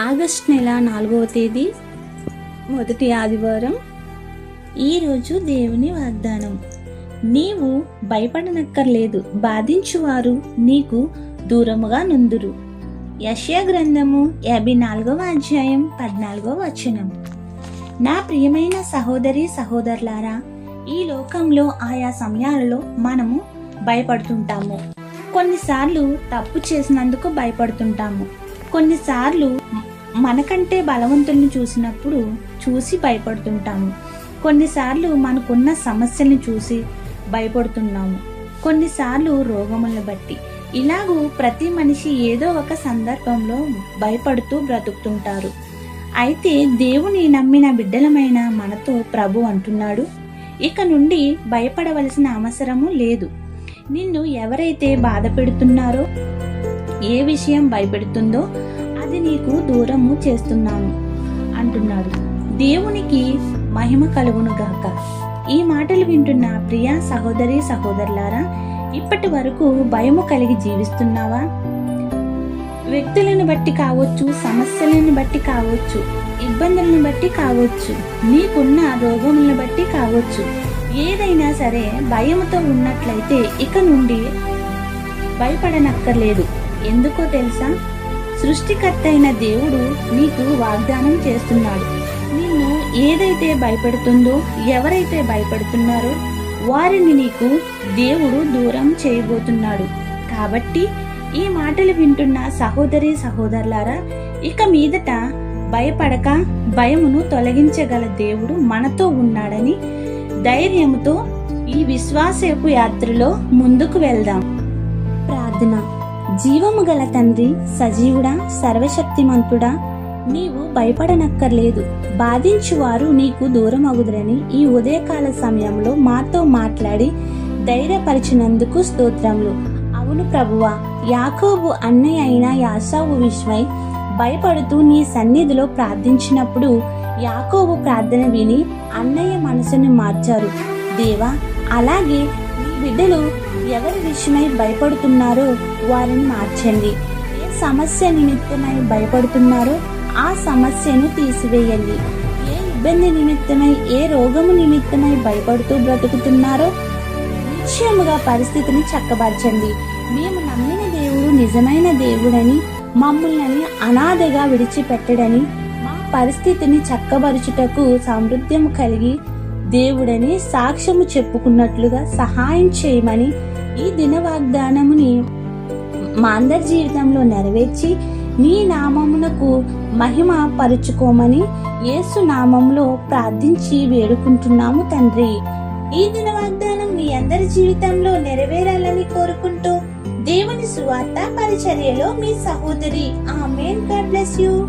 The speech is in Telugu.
ఆగస్ట్ నెల నాలుగవ తేదీ మొదటి ఆదివారం. ఈరోజు దేవుని వాగ్దానం. నీవు భయపడనక్కర్లేదు బాధించువారు నీకు దూరముగా నుందురు. యశ్యా గ్రంథము యాభై నాలుగవ అధ్యాయం పద్నాలుగవ వచనం. నా ప్రియమైన సహోదరి సహోదరులారా ఈ లోకంలో ఆయా సమయాలలో మనము భయపడుతుంటాము. కొన్నిసార్లు తప్పు చేసినందుకు భయపడుతుంటాము. కొన్నిసార్లు మనకంటే బలవంతుల్ని చూసినప్పుడు చూసి భయపడుతుంటాము. కొన్నిసార్లు మనకున్న సమస్యల్ని చూసి భయపడుతున్నాము. కొన్నిసార్లు రోగములను బట్టి. ఇలాగూ ప్రతి మనిషి ఏదో ఒక సందర్భంలో భయపడుతూ బ్రతుకుతుంటారు. అయితే దేవుని నమ్మిన బిడ్డలమైన మనతో ప్రభు అంటున్నాడు ఇక నుండి భయపడవలసిన అవసరము లేదు. నిన్ను ఎవరైతే బాధ పెడుతున్నారో ఏ విషయం భయపెడుతుందో అది నీకు దూరము చేస్తున్నాను. అంటున్నాడు. దేవునికి మహిమ కలుగును గాక. ఈ మాటలు వింటున్న ప్రియ సహోదరి సహోదరులారా ఇప్పటి వరకు భయము కలిగి జీవిస్తున్నావా? వ్యక్తులను బట్టి కావచ్చు సమస్యలను బట్టి కావచ్చు ఇబ్బందులను బట్టి కావచ్చు నీకున్న రోగములను బట్టి కావచ్చు ఏదైనా సరే భయముతో ఉన్నట్లయితే ఇక నుండి భయపడనక్కర్లేదు. ఎందుకో తెలుసా? సృష్టికర్త అయిన దేవుడు నీకు వాగ్దానం చేస్తున్నాడు. నిన్ను ఏదైతే భయపెడుతుందో ఎవరైతే భయపడుతున్నారో వారిని నీకు దేవుడు దూరం చేయబోతున్నాడు. కాబట్టి ఈ మాటలు వింటున్న సహోదరి సహోదరులారా ఇక మీదట భయపడక భయమును తొలగించగల దేవుడు మనతో ఉన్నాడని ధైర్యంతో ఈ విశ్వాసపు యాత్రలో ముందుకు వెళ్దాం. ప్రార్థన. జీవము గల తండ్రి సజీవుడా సర్వశక్తిమంతుడా నీవు భయపడనక్కర్లేదు. బాధించువారు నీకు దూరం అగుదురని ఈ ఉదయకాల సమయంలో మాతో మాట్లాడి ధైర్యపరిచినందుకు స్తోత్రములు. అవును ప్రభువా యాకోబు అన్నయ్య అయిన యాసావు విశ్వై భయపడుతూ నీ సన్నిధిలో ప్రార్థించినప్పుడు యాకోబు ప్రార్థన విని అన్నయ్య మనసును మార్చారు. దేవా అలాగే బిడ్డలు ఎవరి విషయమై భయపడుతున్నారో వారిని మార్చండి. ఏ సమస్య నిమిత్తమై భయపడుతున్నారో ఆ సమస్యను తీసివేయండి. ఏ ఇబ్బంది నిమిత్తమై ఏ రోగము నిమిత్తమై భయపడుతూ బ్రతుకుతున్నారో నిశ్చయముగా పరిస్థితిని చక్కబరచండి మేము నమ్మిన దేవుడు నిజమైన దేవుడని మమ్మల్ని అనాథగా విడిచిపెట్టడని మా పరిస్థితిని చక్కబరుచుటకు సమృద్ధ్యం కలిగి దేవుడని సాక్ష్యము చెప్పుకున్నట్లుగా సహాయం చేయమని ఈ దిన వాగ్దానముని మా అందరి జీవితంలో నెరవేర్చి నీ నామమునకు మహిమ పరుచుకోమని యేసు నామంలో ప్రార్థించి వేడుకుంటున్నాము తండ్రి. ఈ దిన వాగ్దానం మీ అందరి జీవితంలో నెరవేరాలని కోరుకుంటూ దేవుని సువార్త పరిచర్యలో మీ సహోదరి. ఆమెన్. God bless you.